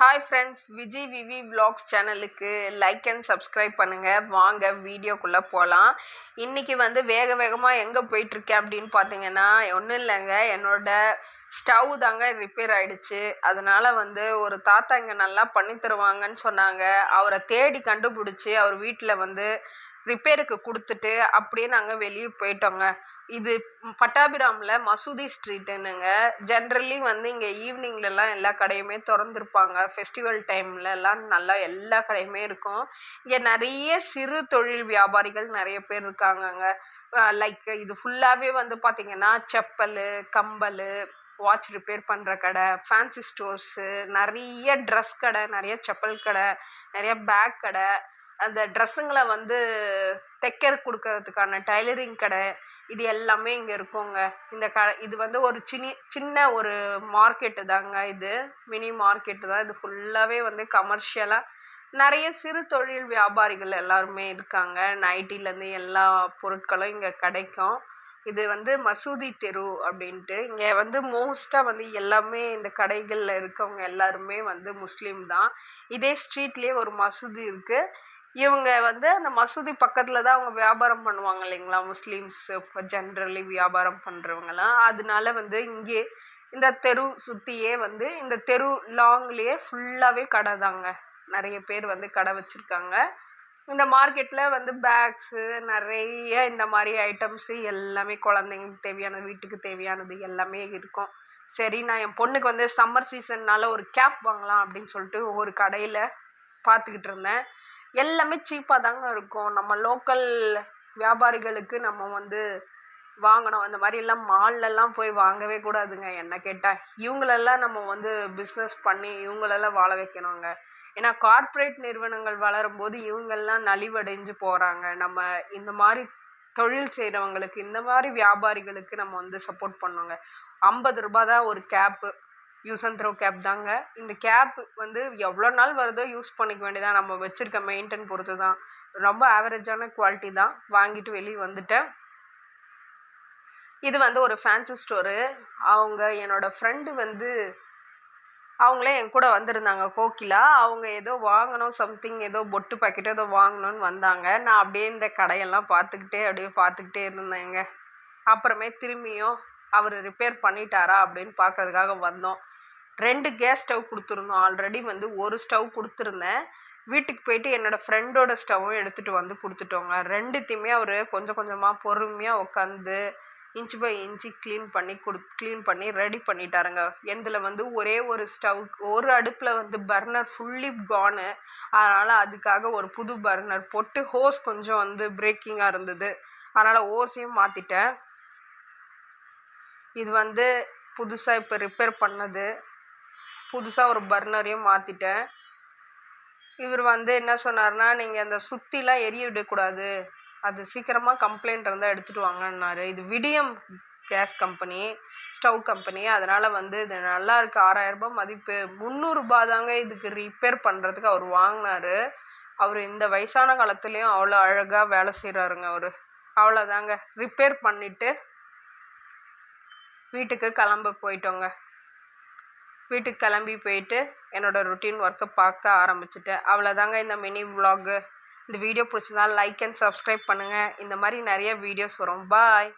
Hi friends Vijay விவி vlogs சேனலுக்கு like and subscribe பண்ணுங்கள் வாங்க வீடியோக்குள்ளே போகலாம் இன்றைக்கி வந்து வேக வேகமாக எங்கே போயிட்டுருக்கேன் அப்படின்னு பார்த்தீங்கன்னா ஒன்றும் இல்லைங்க. என்னோட ஸ்டவ் தாங்க ரிப்பேர் ஆயிடுச்சு. அதனால் வந்து ஒரு தாத்தா இங்கே நல்லா பண்ணி தருவாங்கன்னு சொன்னாங்க. அவரை தேடி கண்டுபிடிச்சி அவர் வீட்டில் வந்து ரிப்பேருக்கு கொடுத்துட்டு அப்படியே நாங்கள் வெளியே போயிட்டோங்க. இது பட்டாபிராமில் மசூதி ஸ்ட்ரீட்டுன்னுங்க. ஜென்ரலி வந்து இங்கே ஈவினிங்லலாம் எல்லா கடையுமே திறந்துருப்பாங்க. ஃபெஸ்டிவல் டைம்லலாம் நல்லா எல்லா கடையுமே இருக்கும். இங்கே நிறைய சிறு தொழில் வியாபாரிகள் நிறைய பேர் இருக்காங்கங்க. லைக் இது ஃபுல்லாகவே வந்து பார்த்திங்கன்னா செப்பல் கம்பல் வாட்ச் ரிப்பேர் பண்ணுற கடை ஃபேன்சி ஸ்டோர்ஸு நிறைய ட்ரெஸ் கடை நிறைய செப்பல் கடை நிறைய பேக் கடை. அந்த ட்ரெஸ்ஸுங்களை வந்து தைக்க கொடுக்கறதுக்கான டைலரிங் கடை இது எல்லாமே இங்கே இருக்குங்க. இந்த க இது வந்து ஒரு சினி சின்ன ஒரு மார்க்கெட்டு தாங்க இது. மினி மார்க்கெட்டு தான். இது ஃபுல்லாகவே வந்து கமர்ஷியலாக நிறைய சிறு தொழில் வியாபாரிகள் எல்லாருமே இருக்காங்க. நைட்டிலேருந்து எல்லா பொருட்களும் இங்கே கிடைக்கும். இது வந்து மசூதி தெரு அப்படின்ட்டு. இங்கே வந்து மோஸ்ட்டாக வந்து எல்லாமே இந்த கடைகளில் இருக்கவங்க எல்லாருமே வந்து முஸ்லீம் தான். இதே ஸ்ட்ரீட்லேயே ஒரு மசூதி இருக்குது இவங்க வந்து அந்த மசூதி பக்கத்தில் தான் அவங்க வியாபாரம் பண்ணுவாங்க இல்லைங்களா? முஸ்லீம்ஸ் இப்போ ஜென்ரலி வியாபாரம் பண்ணுறவங்கலாம் அதனால வந்து இங்கே இந்த தெரு சுற்றியே வந்து இந்த தெரு லாங்லேயே ஃபுல்லாகவே கடை தாங்க. நிறைய பேர் வந்து கடை வச்சுருக்காங்க. இந்த மார்க்கெட்டில் வந்து பேக்ஸு நிறைய இந்த மாதிரி ஐட்டம்ஸு எல்லாமே குழந்தைங்களுக்கு தேவையானது வீட்டுக்கு தேவையானது எல்லாமே இருக்கும். சரி நான் என் பொண்ணுக்கு வந்து சம்மர் சீசன்னால் ஒரு கேப் வாங்கலாம் அப்படின்னு சொல்லிட்டு ஒவ்வொரு கடையில் பார்த்துக்கிட்டு இருந்தேன். எல்லாமே சீப்பாக தாங்க இருக்கும். நம்ம லோக்கல் வியாபாரிகளுக்கு நம்ம வந்து வாங்கணும். அந்த மாதிரிலாம் மால்லெல்லாம் போய் வாங்கவே கூடாதுங்க. என்ன கேட்டால் இவங்களெல்லாம் நம்ம வந்து பிஸ்னஸ் பண்ணி இவங்களெல்லாம் வாழ வைக்கணுங்க. ஏன்னா கார்ப்பரேட் நிறுவனங்கள் வளரும்போது இவங்கெல்லாம் நலிவடைஞ்சு போகிறாங்க நம்ம இந்த மாதிரி தொழில் செய்கிறவங்களுக்கு இந்த மாதிரி வியாபாரிகளுக்கு நம்ம வந்து சப்போர்ட் பண்ணுங்க. ஐம்பது ரூபா தான் ஒரு cap use and throw cap தாங்க. இந்த கேப் வந்து எவ்வளோ நாள் வருதோ யூஸ் பண்ணிக்க வேண்டியதான் நம்ம வச்சுருக்க மெயின்டைன் பொறுத்து தான் ரொம்ப ஆவரேஜான குவாலிட்டி தான். வாங்கிட்டு வெளியே வந்துட்டேன். இது வந்து ஒரு ஃபேன்சி ஸ்டோரு அவங்க என்னோடய ஃப்ரெண்டு வந்து அவங்களே என் கூட வந்திருந்தாங்க கோகிலா. அவங்க ஏதோ வாங்கணும் சம்திங் ஏதோ பொட்டு பாக்கெட் ஏதோ வாங்கணும்னு வந்தாங்க. நான் அப்படியே இந்த கடையெல்லாம் பார்த்துக்கிட்டே அப்படியே பார்த்துக்கிட்டே இருந்தேங்க. அப்புறமே திரும்பியும் அவர் ரிப்பேர் பண்ணிட்டாரா அப்படின்னு பார்க்கறதுக்காக வந்தோம். ரெண்டு கேஸ் ஸ்டவ் கொடுத்துருந்தோம். ஆல்ரெடி வந்து ஒரு ஸ்டவ் கொடுத்துருந்தேன். வீட்டுக்கு போயிட்டு என்னோடய ஃப்ரெண்டோட ஸ்டவ்வும் எடுத்துகிட்டு வந்து கொடுத்துட்டோங்க. ரெண்டுத்தையுமே அவர் கொஞ்சம் கொஞ்சமாக பொறுமையாக உட்காந்து இன்ச் பை இன்ச்சு க்ளீன் பண்ணி கொடு க்ளீன் பண்ணி ரெடி பண்ணிட்டாருங்க. எந்தில் வந்து ஒரே ஒரு ஸ்டவ் ஒரு அடுப்பில் வந்து பர்னர் ஃபுல்லி கானு அதனால் அதுக்காக ஒரு புது பர்னர் போட்டு ஹோஸ் கொஞ்சம் வந்து பிரேக்கிங்காக இருந்தது. அதனால் ஓஸையும் மாற்றிட்டேன் இது வந்து புதுசாக இப்போ ரிப்பேர் பண்ணது. புதுசாக ஒரு பர்னரையும் மாற்றிட்டேன் இவர் வந்து என்ன சொன்னார்னா நீங்கள் அந்த சுற்றிலாம் எரிய விடக்கூடாது. அது சீக்கிரமாக கம்ப்ளைண்ட் இருந்தால் எடுத்துகிட்டு வாங்கன்னாரு. இது விடியம் கேஸ் கம்பெனி ஸ்டவ் கம்பெனி அதனால் வந்து இது நல்லா இருக்குது ஆறாயிரரூபா மதிப்பு. முந்நூறுரூபா தாங்க இதுக்கு ரிப்பேர் பண்ணுறதுக்கு அவர் வாங்கினாரு. அவர் இந்த வயசான காலத்துலேயும் அவ்வளோ அழகாக வேலை செய்கிறாருங்க அவர். அவ்வளோதாங்க. ரிப்பேர் பண்ணிவிட்டு வீட்டுக்கு கிளம்ப போயிட்டோங்க. வீட்டுக்கு கிளம்பி போயிட்டு என்னோடய ருட்டீன் ஒர்க்கை பார்க்க ஆரம்பிச்சிட்டேன் அவ்வளோதாங்க இந்த மினி விலாகு இந்த வீடியோ பிடிச்சிருந்தா லைக் அண்ட் சப்ஸ்கிரைப் பண்ணுங்கள் இந்த மாதிரி நிறைய வீடியோஸ் வரும். பாய்